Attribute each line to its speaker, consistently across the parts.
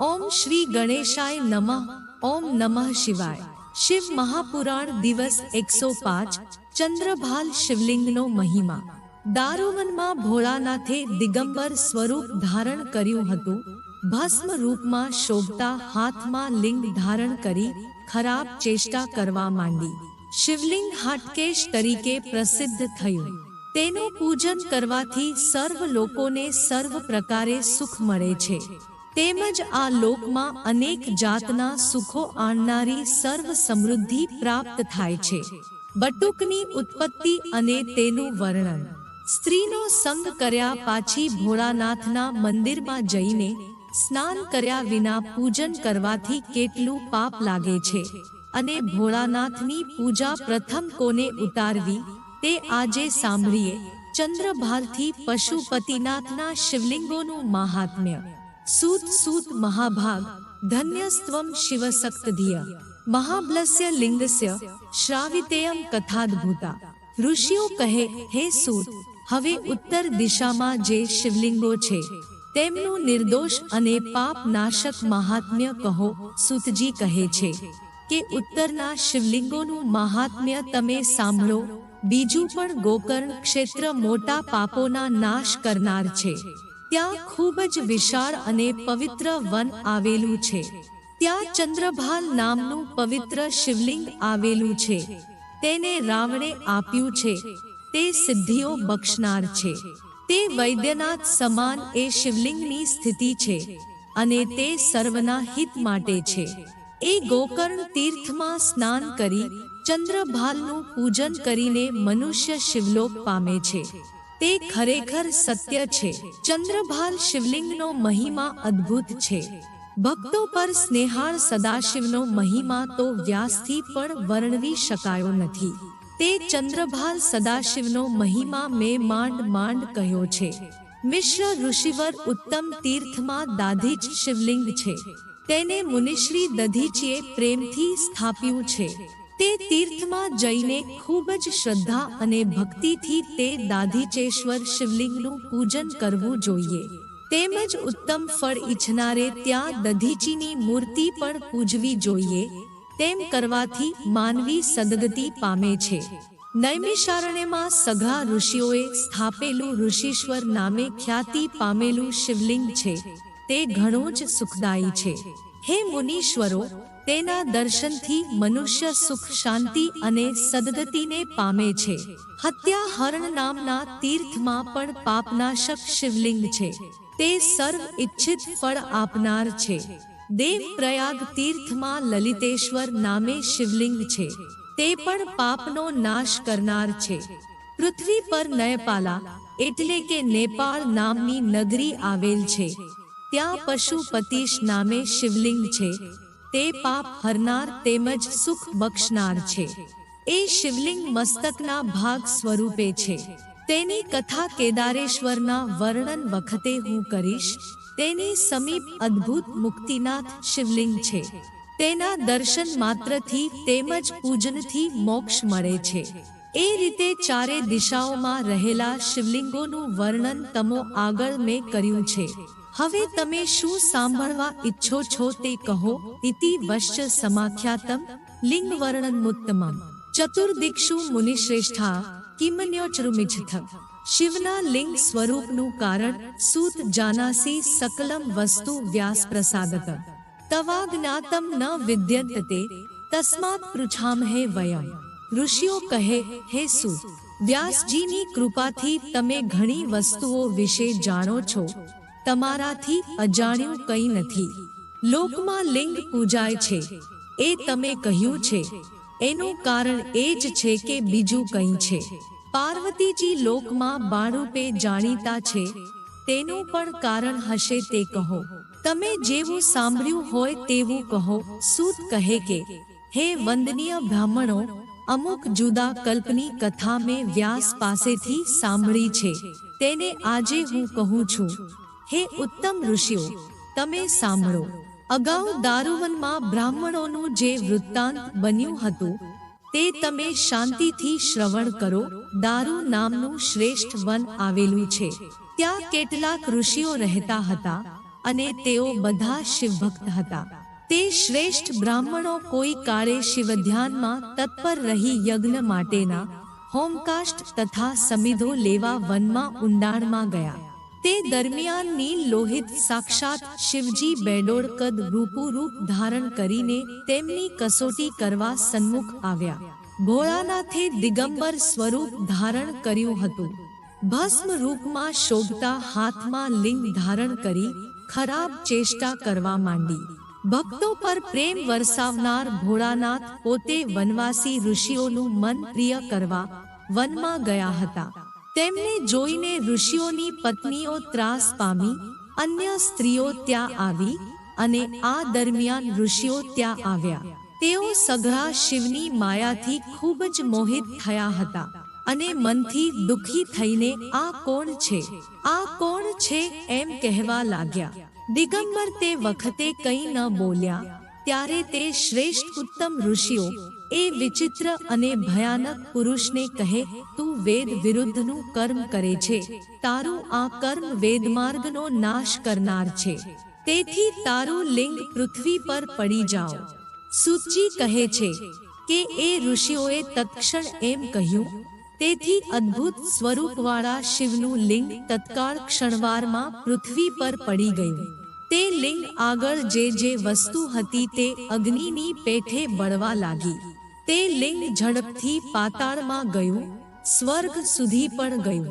Speaker 1: ઓમ શ્રી ગણેશાય નમઃ, ઓમ નમઃ શિવાય. શિવ મહાપુરાણ દિવસ એકસો પાંચ, ચંદ્રભાલ શિવલિંગનો મહિમા. દારોવનમાં ભોળાનાથે દિગંબર સ્વરૂપ ધારણ કર્યું હતું. ભસ્મ રૂપમાં શોભતા હાથમાં લિંગ ધારણ કરી ખરાબ ચેષ્ટા કરવા માંડી. શિવલિંગ હાટકેશ તરીકે પ્રસિદ્ધ થયું. તેનું પૂજન કરવાથી સર્વ લોકોને સર્વ પ્રકારે સુખ મળે છે. તેમજ આ લોકમાં અનેક જાતના સુખો આણનારી સર્વ સમૃદ્ધિ પ્રાપ્ત થાય છે. બટુકની ઉત્પત્તિ અને તેનું વર્ણન. સ્ત્રીનો સંગ કર્યા પાછી ભોળાનાથના મંદિરમાં જઈને સ્નાન કર્યા વિના પૂજન કરવાથી કેટલું પાપ લાગે છે. અને ભોળાનાથની પૂજા પ્રથમ કોને ઉતારવી તે આજે સાંભળીએ ચંદ્રભાલથી પશુપતિનાથના શિવલિંગોનું મહાત્મ્ય. સૂત સૂત મહાભાગ ધન્યસ્ત્વમ શિવસક્તધિય મહાબલસ્ય લિંગસ્ય શ્રાવિતેયમ કથાદભૂતા ઋષિઓ કહે હે સૂત હવે ઉત્તર દિશામાં જે શિવલિંગો છે તેમનું નિર્દોષ અને પાપ નાશક મહાત્મ્ય કહો સૂતજી કહે છે કે ઉત્તરના શિવલિંગોનું મહાત્મ્ય તમે સાંભળો બીજું પણ ગોકર્ણ ક્ષેત્ર મોટા પાપોના નાશ કરનાર છે ત્યાં ખૂબ જ વિશાળ અને પવિત્ર વન આવેલું છે. ત્યાં ચંદ્રભાલ નામનું પવિત્ર શિવલિંગ આવેલું છે. તેને રાવણે આપ્યું છે. તે સિદ્ધિઓ બક્ષનાર છે. તે વૈદ્યનાથ સમાન એ શિવલિંગની સ્થિતિ છે અને તે સર્વના હિત માટે છે. એ ગોકર્ણ તીર્થમાં સ્નાન કરી ચંદ્રભાલનું પૂજન કરીને મનુષ્ય શિવલોક પામે છે. તે ખરેખર સત્ય છે. ચંદ્રભાલ શિવલિંગનો મહિમા અદ્ભુત છે. ભક્તો પર સ્નેહાળ સદાશિવનો મહિમા તો વ્યાસથી પણ વર્ણવી શકાયો નથી. તે ચંદ્રભાલ સદાશિવનો મહિમા મેં માંડ માંડ કહ્યો છે. મિશ્ર ઋષિવર ઉત્તમ તીર્થમાં દાધીજ શિવલિંગ છે. તેને મુનિશ્રી દધીચીએ પ્રેમથી સ્થાપ્યું છે. તે તીર્થમાં જઈને ખૂબ જ શ્રદ્ધા અને ભક્તિથી તે દાધીચેશ્વર શિવલિંગનું પૂજન કરવું જોઈએ. તેમજ ઉત્તમ ફળ ઈચ્છનારે ત્યાં દધીચીની મૂર્તિ પણ પૂજવી જોઈએ. તેમ કરવાથી માનવી સદગતિ પામે છે. નૈમિષારણ્યમાં સઘા ઋષિઓએ સ્થાપેલું ઋષિશ્વર નામે ખ્યાતિ પામેલું શિવલિંગ છે. તે ઘણું જ સુખદાયી છે. હે મુનીશ્વરો તેના દર્શનથી મનુષ્ય સુખ, શાંતિ અને સદગતિને પામે છે. હત્યા હરણ નામના તીર્થમાં પણ પાપનાશક શિવલિંગ છે. તે સર્વ ઈચ્છિત ફળ આપનાર છે. દેવ પ્રયાગ તીર્થમાં લલિતેશ્વર નામે શિવલિંગ છે. તે પણ પાપનો નાશ કરનાર છે. પૃથ્વી પર નયપાલા, એટલે કે નેપાળ નામની નગરી આવેલ છે. ત્યાં પશુપતિશ નામે શિવલિંગ છે. તે પાપ હરનાર તેમજ સુખ બક્ષનાર છે. એ શિવલિંગ મસ્તકના ભાગ સ્વરૂપે છે. તેની કથા કેદારેશ્વરના વર્ણન વખતે હું કરીશ. તેની સમીપ અદ્ભુત મુક્તિનાથ શિવલિંગ છે. તેના દર્શન માત્રથી તેમજ પૂજનથી મોક્ષ મળે છે. એ રીતે ચારે દિશાઓમાં રહેલા શિવલિંગોનું વર્ણન તમો આગળ મેં કર્યું છે. હવે તમે શું સાંભળવા ઈચ્છો છો તે કહો, ઇતિ વશ્ચ સમાખ્યાતમ લિંગ વર્ણન મુત્તમમ ચતુર્દિક્ષુ મુનિશ્રેષ્ઠા કિમન્યોચરુમિચ્છથ શિવના લિંગ સ્વરૂપનું કારણ સૂત જાનાસી સકલમ વસ્તુ વ્યાસ પ્રસાદત તવા જ્ઞાતમ ન વિદ્યંત તે તસ્માત પૃછામહે વયમ. ઋષિઓ કહે, હે સૂત, વ્યાસજીની કૃપાથી તમે ઘણી વસ્તુઓ વિશે જાણો છો તમારાથી અજાણ્યું કંઈ નથી. લોકમાં લિંગ પૂજાય છે. એ તમે કહ્યું છે. એનું કારણ એ જ છે કે બીજું કંઈ છે. પાર્વતીજી લોકમાં બાળરૂપે જાણીતા છે. તેનું પણ કારણ હશે તે કહો. તમે જેવું સાંભળ્યું હોય તેવું કહો. સૂત કહે કે, હે વંદનીય બ્રાહ્મણો, અમુક જુદા કલ્પની કથા મેં વ્યાસ પાસેથી સાંભળી છે. તેને આજે હું કહું છું. હે ઉત્તમ ઋષિઓ, તમે સાંભળો. અગાઉ દારૂવનમાં બ્રાહ્મણોનું જે વૃત્તાંત બન્યું હતું, તે તમે શાંતિથી શ્રવણ કરો. દારૂ નામનું શ્રેષ્ઠ વન આવેલું છે. ત્યાં કેટલાક ઋષિઓ રહેતા હતા અને તેઓ બધા શિવભક્ત હતા. તે શ્રેષ્ઠ બ્રાહ્મણો કોઈ કાળે શિવધ્યાનમાં તત્પર રહી યજ્ઞ માટેના હોમકાષ્ટ તથા સમિધો લેવા વનમાં ઊંડાણમાં ગયા. તે દરમિયાન નીલ લોહિત સાક્ષાત શિવજી બેડોળ કદ રૂપ ધારણ કરીને તેમની કસોટી કરવા સન્મુખ આવ્યા. ભોળાનાથે દિગંબર સ્વરૂપ ધારણ કર્યું હતું. ભસ્મ રૂપમાં શોભતા હાથમાં લિંગ ધારણ કરી ખરાબ ચેષ્ટા કરવા માંડી. ભક્તો પર પ્રેમ વરસાવનાર ભોળાનાથ પોતે વનવાસી ઋષિઓનું મન પ્રિય કરવા વનમાં ગયા હતા. તેમને જોઈને ઋષિઓની પત્નીઓ ત્રાસ પામી, અન્ય સ્ત્રીઓ ત્યાં આવી અને આ દરમિયાન ઋષિઓ ત્યાં આવ્યા. તેઓ સઘળા શિવની માયાથી ખૂબ જ મોહિત થયા હતા અને મનથી દુખી થઈને, આ કોણ છે? આ કોણ છે? એમ કહેવા લાગ્યા. દિગંબર તે વખતે કંઈ ન બોલ્યા. ત્યારે તે શ્રેષ્ઠ ઉત્તમ ઋષિઓ એ વિચિત્ર અને ભયાનક પુરુષને કહે, તું વેદ વિરુદ્ધનું કર્મ કરે છે. તારું આ કર્મ વેદમાર્ગનો નાશ કરનાર છે. તેથી તારું લિંગ પૃથ્વી પર પડી જાઓ. સૂચિ કહે છે કે એ ઋષિઓએ તત્ક્ષણ એમ કહ્યું, તેથી અદ્ભુત સ્વરૂપવાળા શિવનું લિંગ તત્કાળ ક્ષણવારમાં પૃથ્વી પર પડી ગયું. તે લિંગ આગળ જે જે વસ્તુ હતી તે અગ્નિની પેઠે બળવા લાગી. તે લિંગ ઝડપથી પાતાળમાં ગયું, સ્વર્ગ સુધી પણ ગયું.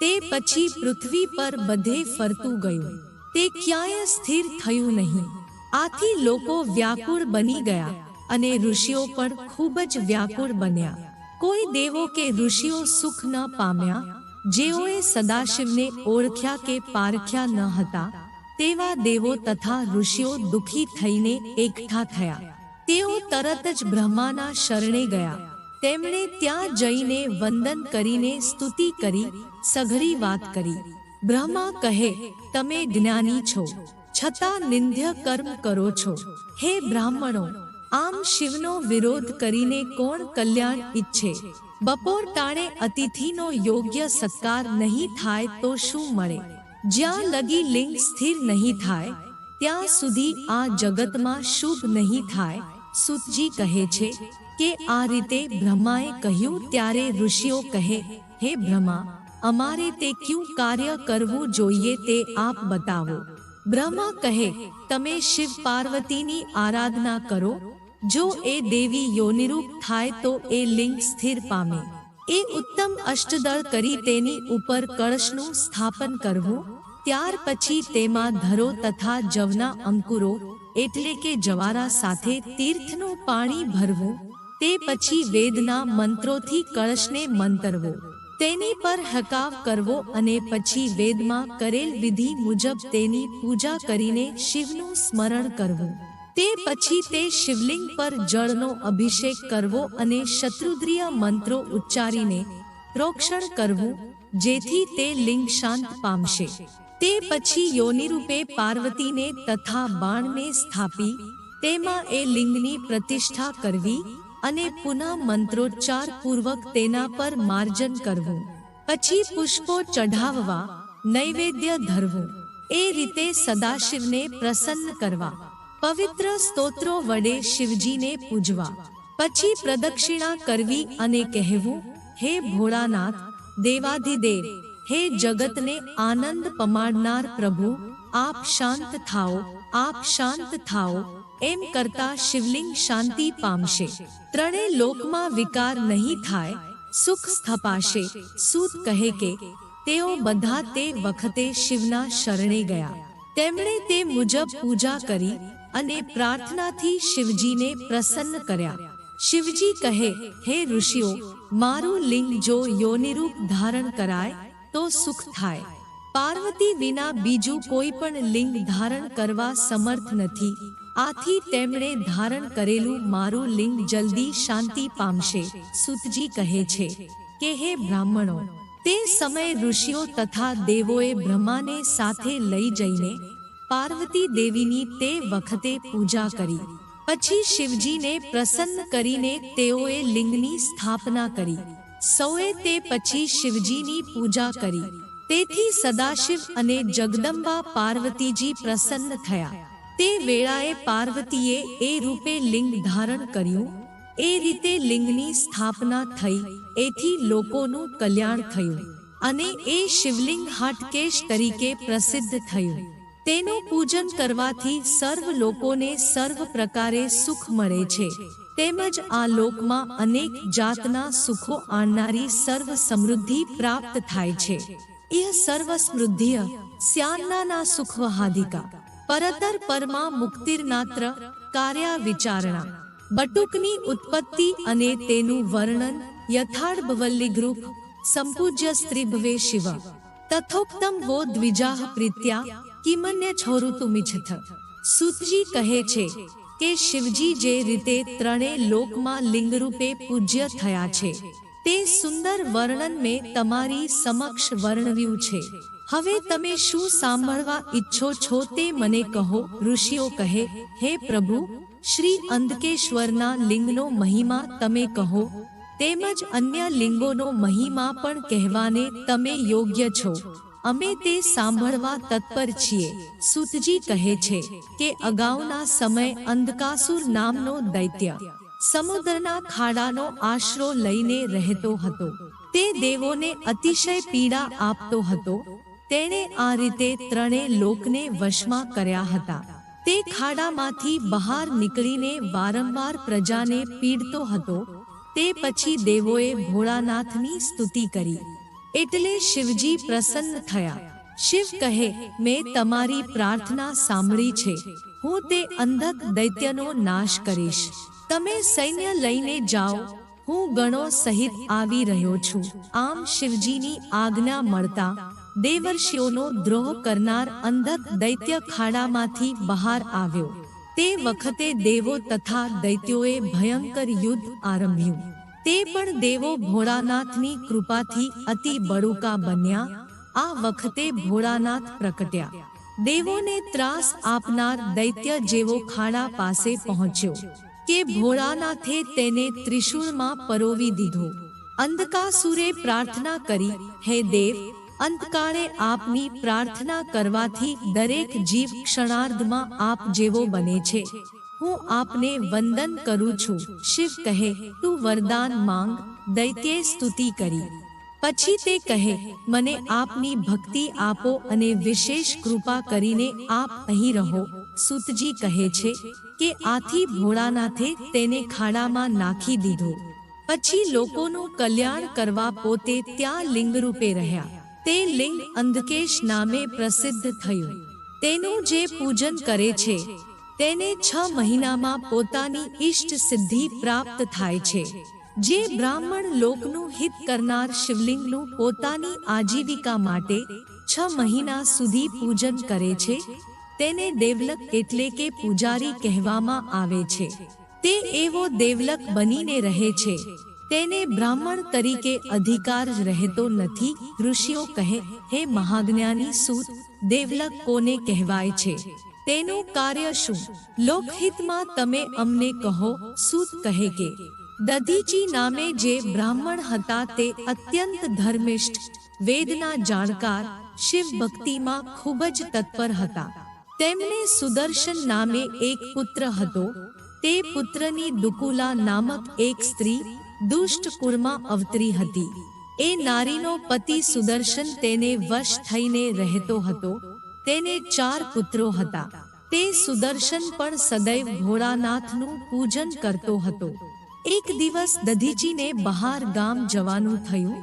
Speaker 1: તે પછી પૃથ્વી પર બધે ફરતું ગયું. તે ક્યાંય સ્થિર થયું નહીં. આથી લોકો વ્યાકુળ બની ગયા અને ઋષિઓ પણ ખૂબ જ વ્યાકુળ બન્યા. કોઈ દેવો કે ઋષિઓ સુખ ન પામ્યા, જેઓએ સદાશિવને ઓળખ્યા કે પારખ્યા ન હતા, તેવા દેવો તથા ઋષિઓ દુઃખી થઈને એકઠા થયા. તેઓ તરત જ બ્રહ્માના શરણે ગયા. તેમણે ત્યાં જઈને વંદન કરીને સ્તુતિ કરી, સઘળી વાત કરી. બ્રહ્મા કહે, તમે જ્ઞાની છો. છતાં નિંદ્ય કર્મ કરો છો. હે બ્રાહ્મણો, આમ શિવનો વિરોધ કરીને કોણ કલ્યાણ ઈચ્છે? બપોર ટાણે અતિથિનો યોગ્ય સત્કાર નહીં થાય તો શું મળે? જ્યાં લગી લિંગ સ્થિર નહીં થાય, ત્યાં સુધી આ જગતમાં શુભ નહીં થાય. સુતજી કહે છે કે આ રીતે બ્રહ્માએ કહ્યું ત્યારે ઋષિઓ કહે, હે બ્રહ્મા, અમારે તે ક્યું કાર્ય કરવું જોઈએ તે આપ બતાવો. બ્રહ્મા કહે, તમે શિવ પાર્વતીની આરાધના કરો. જો એ દેવી યોનિરૂપ થાય તો એ લિંગ સ્થિર પામે. એ ઉત્તમ અષ્ટદળ કરી તેની ઉપર કળશનું સ્થાપન કરવું. ત્યાર પછી તેમાં ધરો તથા જવના અંકુરો એટલે કે જવારા સાથે તીર્થનું પાણી ભરવું, તે પછી વેદના મંત્રોથી કળશને મંતરવો. તેની પર હકાવ કરવો અને પછી વેદમાં કરેલ વિધિ મુજબ તેની પૂજા કરીને શિવનું સ્મરણ કરવું. તે પછી તે શિવલિંગ પર જળનો અભિષેક કરવો અને શત્રુદ્રિય મંત્રો ઉચ્ચારીને પ્રોક્ષણ કરવું, જેથી તે લિંગ શાંત પામશે. તે પછી યોનિરૂપે પાર્વતીને તથા બાણને સ્થાપી, તેમાં એ લિંગની પ્રતિષ્ઠા કરવી અને પુનઃ મંત્રોચ્ચાર પૂર્વક તેના પર માર્જન કરવું, પછી પુષ્પો ચઢાવવા, નૈવેદ્ય ધરવું, એ રીતે સદાશિવને પ્રસન્ન કરવા, પવિત્ર સ્તોત્રો વડે શિવજીને પૂજવા, પછી પ્રદક્ષિણા કરવી અને કહેવું, હે ભોળાનાથ, દેવાધિદેવ હે જગતને આનંદ પમાડનાર પ્રભુ, આપ શાંત થાઓ, આપ શાંત થાઓ, એમ કરતા શિવલિંગ શાંતિ પામશે. ત્રણે લોકમાં વિકાર નહીં થાય, સુખ સ્થપાશે. સૂત કહે કે, તેઓ બધા તે વખતે શિવના શરણે ગયા. તેમણે તે મુજબ પૂજા કરી અને પ્રાર્થનાથી શિવજીને પ્રસન્ન કર્યા. શિવજી કહે, હે ઋષિઓ, મારું લિંગ જો યોનિરૂપ ધારણ કરાય તો સુખ થાય. પાર્વતી વિના બીજું કોઈ પણ લિંગ ધારણ કરવા સમર્થ નથી. આથી તેમણે ધારણ કરેલું મારું લિંગ જલ્દી શાંતિ પામશે, સુતજી કહે છે. કે હે બ્રાહ્મણો, તે સમયે ઋષિઓ તથા દેવોએ બ્રહ્માને સાથે લઈ જઈને પાર્વતી દેવીની તે વખતે પૂજા કરી. પછી શિવજીને પ્રસન્ન કરીને તેઓએ લિંગની સ્થાપના કરી. સૌએ તે પછી શિવજીની પૂજા કરી. તેથી સદાશિવ અને જગદંબા પાર્વતીજી પ્રસન્ન થયા. તે વેળાએ પાર્વતીએ એ રૂપે લિંગ ધારણ કર્યું. એ રીતે લિંગની સ્થાપના થઈ. એથી લોકોનું કલ્યાણ થયું. અને એ શિવલિંગ હાટકેશ તરીકે પ્રસિદ્ધ થયું. તેનું પૂજન કરવાથી સર્વ લોકોને સર્વ પ્રકારે સુખ મળે છે. તેમજ આ લોકમાં અનેક જાતના સુખો આણનારી સર્વ સમૃદ્ધિ પ્રાપ્ત થાય છે. ઇહ સર્વ સમૃદ્ધિય સ્યાન્નાના સુખવહાદિકા, પરતર પરમા મુક્તિર્નાત્ર કાર્યા વિચારણા, બટુકની ઉત્પત્તિ અને તેનું વર્ણન યથાર્ભવલ્લી ગ્રુપ સંપૂજ્ય સ્ત્રીભવે શિવ, તથોક્તમ વો દ્વિજાહ પ્રીત્યા કિમન્ય છોરુતુમિછથ સુતજી કહે છે કે શિવજી જે રીતે ત્રણે લોકમાં લિંગરૂપે પૂજ્ય થયા છે, તે સુંદર વર્ણન મેં તમારી સમક્ષ વર્ણવ્યું છે. હવે તમે શું સાંભળવા ઈચ્છો છો તે મને કહો, ઋષિઓ કહે, હે પ્રભુ, શ્રી અંધકેશ્વરના લિંગનો મહિમા તમે કહો, તેમજ અન્ય લિંગોનો મહિમા પણ કહેવાને તમે યોગ્ય છો. અમે તે સાંભળવા તત્પર છીએ. સુતજી કહે છે કે અગાઉના સમય અંધકાસુર નામનો દૈત્ય સમુદ્રના ખાડાનો આશરો લઈને રહેતો હતો. તે દેવોને અતિશય પીડા આપતો હતો. તેણે આ રીતે ત્રણે લોકને વશમાં કર્યા હતા. તે ખાડામાંથી બહાર નીકળીને વારંવાર પ્રજાને પીડતો હતો. તે પછી દેવોએ ભોળાનાથની સ્તુતિ કરી. એટલે શિવજી પ્રસન્ન થયા. શિવ કહે, મેં તમારી પ્રાર્થના સાંભળી છે. હું તે અંધક દૈત્યનો નાશ કરીશ. તમે સૈન્ય લઈને જાઓ. હું ગણો સહિત આવી રહ્યો છું. આમ શિવજીની આજ્ઞા મળતા દેવર્ષિઓનો દ્રોહ કરનાર અંધક દૈત્ય ખાડામાંથી બહાર આવ્યો. તે વખતે દેવો તથા દૈત્યોએ ભયંકર યુદ્ધ આરંભ્યું. તે પણ દેવો ભોળાનાથની કૃપાથી અતિ બળુકા બન્યા. આ વખતે ભોળાનાથ પ્રકટ્યા. દેવોને ત્રાસ આપનાર દૈત્ય જેવો ખાડા પાસે પહોંચ્યો કે ભોળાનાથે તેને ત્રિશૂળમાં પરોવી દીધો. અંધકાસુરે પ્રાર્થના કરી, હે દેવ, અંતકાળે આપની પ્રાર્થના કરવાથી દરેક જીવ ક્ષણાર્ધમાં આપ જેવો બને છે. હું આપને વંદન કરું છું. શિવ કહે, તું વરદાન માંગ, દૈત્યે સ્તુતિ કરી. પછી તે કહે, મને આપની ભક્તિ આપો અને વિશેષ કૃપા કરીને આપ અહીં રહો. સુતજી કહે છે કે, આથી ભોળાનાથે તેને ખાડામાં નાખી દીધો. પછી લોકોનું કલ્યાણ કરવા પોતે ત્યાં લિંગ રૂપે રહ્યા. તે લિંગ અંધકેશ નામે પ્રસિદ્ધ થયું. તેનું જે પૂજન કરે છે તેને છ મહિનામાં પોતાની ઈષ્ટ સિદ્ધિ પ્રાપ્ત થાય છે, જે બ્રાહ્મણ લોકનું હિત કરનાર શિવલિંગનું પોતાની આજીવિકા માટે છ મહિના સુધી પૂજન કરે છે, તેને દેવલક એટલે કે પૂજારી કહેવામાં આવે છે. તે એવો દેવલક બનીને રહે છે, તેને બ્રાહ્મણ તરીકે અધિકાર રહેતો નથી, ઋષિઓ કહે, હે મહાજ્ઞાની સૂત, દેવલક કોને કહેવાય છે? તેનું કાર્ય શું? લોકહિતમાં તમે અમને કહો, સૂત કહે કે દધીચી નામે જે બ્રાહ્મણ હતા તે અત્યંત ધર્મિષ્ઠ, વેદના જાણકાર, શિવ ભક્તિમાં ખૂબ જ તત્પર હતા. તેમને સુદર્શન નામે એક પુત્ર હતો. તે પુત્રની દુકુલા નામક એક સ્ત્રી, દુષ્ટ કુળમાં અવતરી હતી. એ નારીનો પતિ સુદર્શન તેને વશ થઈને રહેતો હતો. તેને ચાર પુત્રો હતા. તે સુદર્શન પણ સદૈવ ભોળાનાથનું પૂજન કરતો હતો. એક દિવસ દધીચીને બહાર ગામ જવાનું થયું.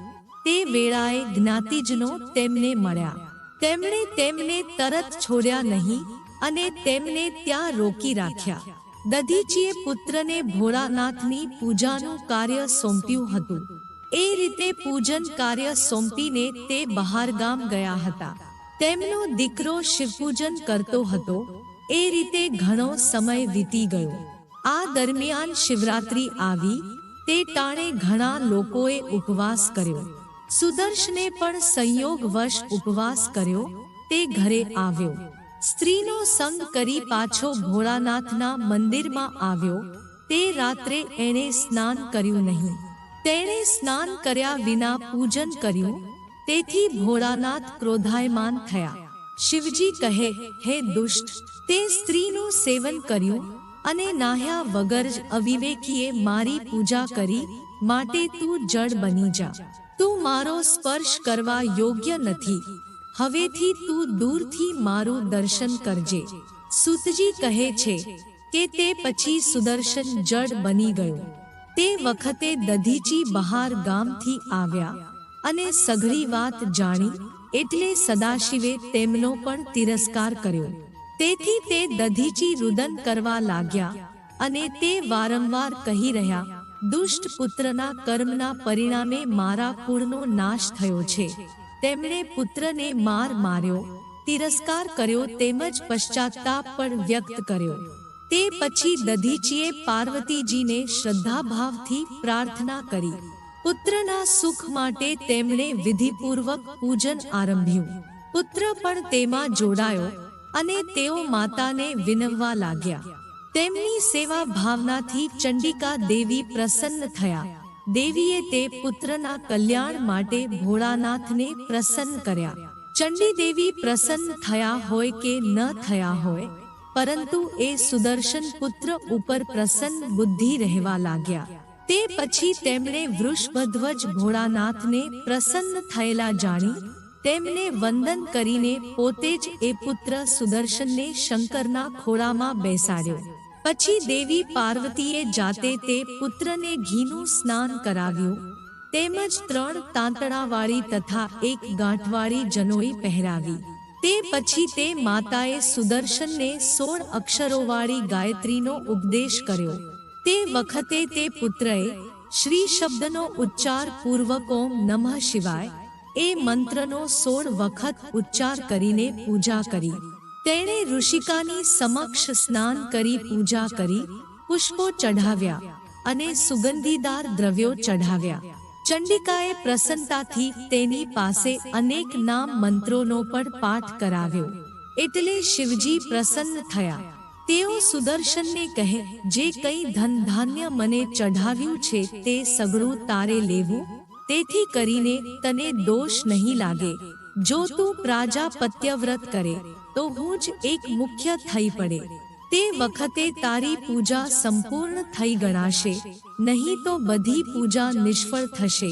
Speaker 1: તે વેળાએ જ્ઞાતિજનો તેમને મળ્યા. તેમણે તેમને તરત છોડ્યા નહીં અને તેમને ત્યાં રોકી રાખ્યા. દધીચીએ પુત્રને ભોળાનાથની પૂજાનું કાર્ય સોંપ્યું હતું. એ રીતે પૂજન કાર્ય સોંપીને તે બહાર ગામ ગયા હતા. તેમનો દીકરો શિવપૂજન કરતો હતો, એ રીતે ઘણો સમય વીતી ગયો. આ દરમિયાન શિવરાત્રી આવી, તે ટાણે ઘણા લોકોએ ઉપવાસ કર્યો. સુદર્શને પણ સંયોગવશ ઉપવાસ કર્યો, તે ઘરે આવ્યો. સ્ત્રીનો સંગ કરી પાછો ભોળાનાથના મંદિરમાં આવ્યો, તે રાત્રે એણે સ્નાન કર્યું નહીં. તેણે સ્નાન કર્યા વિના પૂજન કર્યું તેથી ભોળાનાથ ક્રોધાયમાન થયા. શિવજી કહે, હે દુષ્ટ, તે સ્ત્રીનું સેવન કર્યું અને નાહ્યા વગર જ અવિવેકીએ મારી પૂજા કરી, માટે તું જડ બની જા. તું મારો સ્પર્શ કરવા યોગ્ય નથી. હવેથી તું દૂરથી મારું દર્શન કરજે. સુતજી કહે છે કે તે પછી સુદર્શન જડ બની ગયો. તે વખતે દધીચી બહાર ગામથી આવ્યા. અને સઘળી વાત જાણી એટલે સદાશિવે તેમનો પણ તિરસ્કાર કર્યો. તેથી તે દધીચી રુદન કરવા લાગ્યા અને તે વારંવાર કહી રહ્યા, દુષ્ટ પુત્રના કર્મના પરિણામે મારા કુળનો નાશ થયો છે. તેમણે પુત્રને માર માર્યો, તિરસ્કાર કર્યો તેમજ પશ્ચાતાપ પણ વ્યક્ત કર્યો. તે પછી દધીચીએ પાર્વતીજીને શ્રદ્ધાભાવથી પ્રાર્થના કરી. પુત્રના સુખ માટે તેમણે વિધિપૂર્વક પૂજન આરંભ્યું. પુત્ર પણ તેમાં જોડાયો અને તેઓ માતાને વિનવવા લાગ્યા. તેમની સેવા ભાવનાથી ચંડિકા દેવી પ્રસન્ન થયા. દેવીએ તે પુત્રના કલ્યાણ માટે ભોળાનાથને પ્રસન્ન કર્યા. ચંડી દેવી પ્રસન્ન થયા હોય કે ન થયા હોય, પરંતુ એ સુદર્શન પુત્ર ઉપર પ્રસન્ન બુદ્ધિ રહેવા લાગ્યા. તે પછી તેમણે વૃષભધ્વજ ભોળાનાથને પ્રસન્ન થયેલા જાણી તેમને વંદન કરીને પોતે જ એ પુત્ર સુદર્શનને શંકરના ખોળામાં બેસાડ્યો. પછી દેવી પાર્વતીએ જાતે તે પુત્રને ઘીનું સ્નાન કરાવ્યું. તેમજ ત્રણ તાંતણાવાળી તથા એક ગાંઠવાળી જનોઈ પહેરાવી. તે પછી તે માતાએ સુદર્શનને સોળ અક્ષરોવાળી ગાયત્રીનો ઉપદેશ કર્યો. તે વખતે તે પુત્રએ શ્રી શબ્દનો ઉચ્ચાર પૂર્વક નમઃ શિવાય એ મંત્રનો સોળ વખત ઉચ્ચાર કરીને પૂજા કરી. તેણે ઋષિકાની સમક્ષ સ્નાન કરી પૂજા કરી, પુષ્પો ચઢાવ્યા અને સુગંધીદાર દ્રવ્યો ચઢાવ્યા. ચંડિકાએ પ્રસન્નતાથી તેની પાસે અનેક નામ મંત્રોનો પણ પાઠ કરાવ્યો. એટલે શિવજી પ્રસન્ન થયા. તેઓ સુદર્શનને કહે, જે કંઈ ધન ધાન્ય મને ચઢાવ્યું છે તે સગળું તારે લેવું? તેથી કરીને તને દોષ નહીં લાગે. જો તું પ્રાજાપત્યવ્રત કરે, તો હું જ એક મુખ્ય થઈ પડે. તે વખતે તારી પૂજા સંપૂર્ણ થઈ ગણાશે. નહીં તો બધી પૂજા નિષ્ફળ થશે.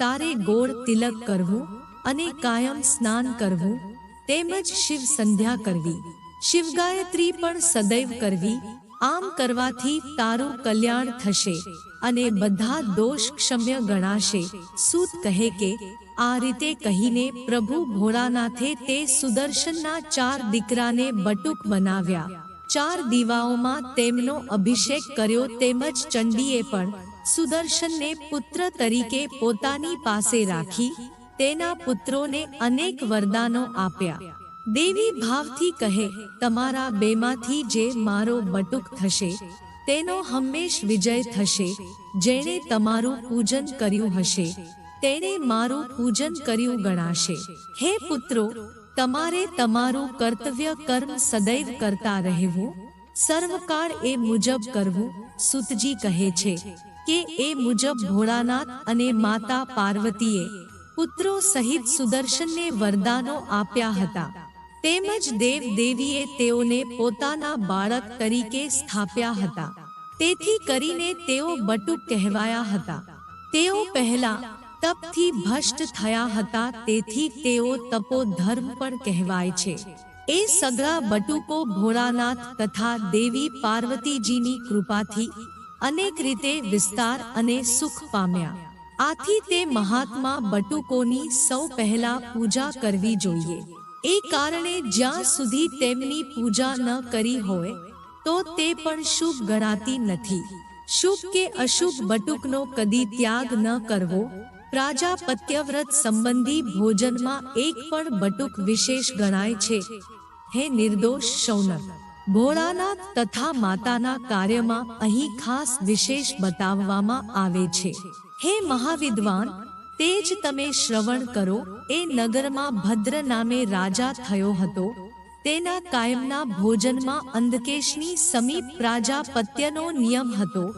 Speaker 1: તારે ગોળ તિલક કરવું અને કાયમ સ્નાન કરવું, તેમજ શિવ સંધ્યા કરવી. શિવગાયત્રી પણ સદૈવ કરવી, આમ કરવાથી તારું કલ્યાણ થશે અને બધા દોષ ક્ષમ્ય ગણાશે. સૂત કહે કે, આ રીતે કહીને પ્રભુ ભોળાનાથે તે સુદર્શનના ચાર દીકરાને બટુક બનાવ્યા. ચાર દીવાઓમાં તેમનો અભિષેક કર્યો તેમજ ચંડીએ પણ સુદર્શનને પુત્ર તરીકે પોતાની પાસે રાખી, તેના પુત્રોને અનેક વરદાનો આપ્યા. દેવી ભાવથી કહે, તમારા બેમાંથી જે મારો બટુક થશે, તેનો હંમેશ વિજય થશે. જેણે તમારું પૂજન કર્યું હશે, તેણે મારું પૂજન કર્યું ગણાશે. હે પુત્રો, તમારે તમારું કર્તવ્ય કર્મ સદૈવ કરતા રહેવું. સર્વકાળ એ મુજબ કરવું, સુતજી કહે છે, કે એ મુજબ ભોળાનાથ અને માતા પાર્વતીએ પુત્રો સહિત સુદર્શનને વરદાનો આપ્યા હતા. તેમજ દેવ દેવીએ તેઓને પોતાના બાળક તરીકે સ્થાપ્યા હતા. તેથી કરીને તેઓ બટુક કહેવાયા હતા. તેઓ પહેલા તપથી ભ્રષ્ટ થયા હતા, તેથી તેઓ તપો ધર્મ પણ કહેવાય છે. એ સગળા બટુકો ભોળાનાથ તથા દેવી પાર્વતીજીની કૃપાથી અનેક રીતે વિસ્તાર અને સુખ પામ્યા. આથી તે મહાત્મા બટુકોની સૌ પહેલા પૂજા કરવી જોઈએ. એ કારણે જ્યાં સુધી તેમની પૂજા ન કરી હોય, તો તે પણ શુભ ગણાતી નથી. શુભ કે અશુભ બટુકનો કદી ત્યાગ ન કરવો. પ્રાજાપત્યવ્રત સંબંધી ભોજનમાં એક પણ બટુક વિશેષ ગણાય છે. હે નિર્દોષ શૌનક, ભોળાનાથ તથા માતાના કાર્યમાં અહીં ખાસ વિશેષ બતાવવામાં આવે છે. હે મહાવિદ્વાન તે જ તમે શ્રવણ કરો, એ નગરમાં ભદ્ર નામે રાજા થયો હતો. તેના કાયમના ભોજનમાં અંધકેશની સમીપ પ્રાજાપત્યનો નિયમ હતો.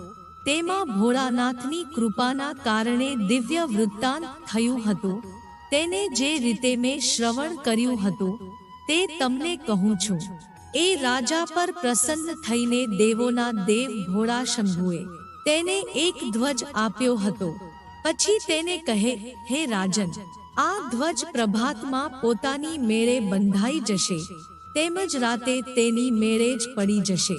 Speaker 1: તેમાં ભોળાનાથની કૃપાના કારણે દિવ્ય વૃત્તાંત થયું હતું. તેને જે રીતે મેં શ્રવણ કર્યું હતું, તે તમને કહું છું. એ રાજા પર પ્રસન્ન થઈને દેવોના દેવ ભોળા શંભુએ તેને એક ધ્વજ આપ્યો હતો. પછી તેને કહે, હે રાજન, આ ધ્વજ પ્રભાતમાં પોતાની મેળે બંધાઈ જશે, તેમજ રાતે તેની મેળે જ પડી જશે.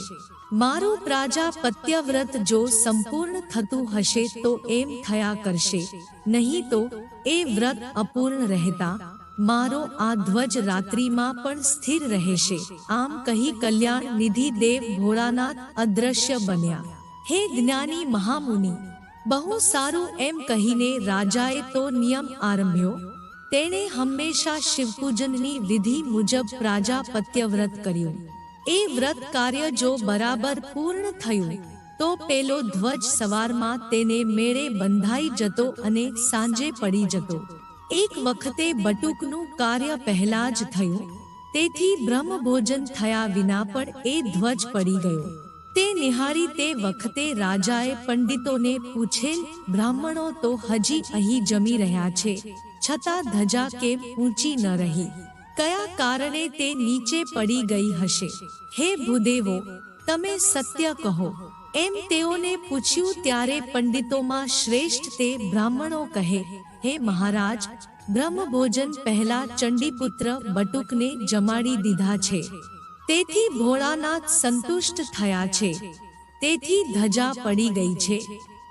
Speaker 1: મારું પ્રાજાપત્ય વ્રત જો સંપૂર્ણ થતું હશે તો એમ થયા કરશે. નહીં તો એ વ્રત અપૂર્ણ રહેતા. મારો આ ધ્વજ રાત્રિમાં પણ સ્થિર રહેશે. આમ કહી કલ્યાણ નિધિ દેવ ભોળાનાથ અદ્રશ્ય બન્યા. હે જ્ઞાની મહામુનિ બહુ સારું એમ કહીને રાજાએ તો નિયમ આરંભ્યો. તેણે હંમેશા શિવપૂજનની વિધિ મુજબ પ્રાજાપત્ય વ્રત કર્યું. એ વ્રત કાર્ય જો બરાબર પૂર્ણ થયું, તો પેલો ધ્વજ સવારમાં તેને મેળે બંધાઈ જતો અને સાંજે પડી જતો. એક વખતે બટુકનું કાર્ય પહેલા જ થયું, તેથી બ્રહ્મભોજન થયા વિના પણ એ ધ્વજ પડી ગયો. તે નિહાળી તે વખતે રાજાએ પંડિતોને પૂછેલ, બ્રાહ્મણો, તો હજી અહીં જમી રહ્યા છે? છતાં ધજા કેમ ઊંચી ન રહી. કયા કારણે તે નીચે પડી ગઈ હશે? હે ભૂદેવો, તમે સત્ય કહો. એમ તેઓને પૂછ્યું ત્યારે પંડિતોમાં શ્રેષ્ઠ તે બ્રાહ્મણો કહે, હે મહારાજ, બ્રહ્મભોજન પહેલા ચંડીપુત્ર બટુકને જમાડી દીધા છે. તેથી ભોળાનાથ સંતુષ્ટ થયા છે. તેથી ધજા પડી ગઈ છે.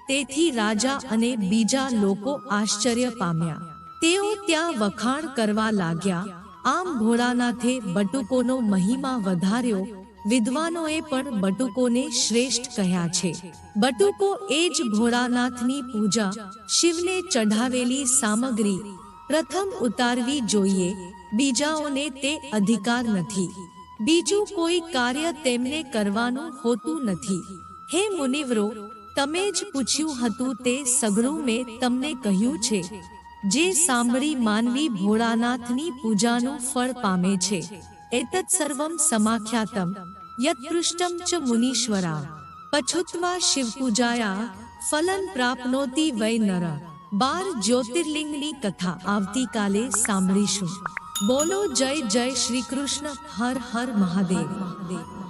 Speaker 1: તેથી રાજા અને બીજા લોકો આશ્ચર્ય પામ્યા. તેઓ ત્યાં વખાણ કરવા લાગ્યા. આમ ભોળાનાથે બટુકોનો મહિમા વધાર્યો. વિદ્વાનોએ પણ બટુકોને શ્રેષ્ઠ કહ્યા છે. બટુકો એ જ ભોળાનાથની પૂજા, શિવને ચઢાવેલી સામગ્રી, પ્રથમ ઉતારવી જોઈએ. બીજાઓને તે અધિકાર નથી. બીજું કોઈ કાર્ય તેમને કરવાનું હોતું નથી. હે મુનિવરો, તમે જ પૂછ્યું હતું તે સઘળું મેં તમને કહ્યું છે. જે સાંભળી માનવી ભોળાનાથની પૂજાનું ફળ પામે છે. એતત સર્વમ સમાખ્યાતમ યત્પૃષ્ટમ ચ મુનીશ્વરા. પછુત્વા શિવપૂજાયા, ફલન પ્રાપ્નોતિ વૈ નર બાર જ્યોતિર્લિંગની કથા આવતીકાલે સાંભળીશું. બોલો જય જય શ્રી કૃષ્ણ હર હર મહાદેવ. મહાદેવ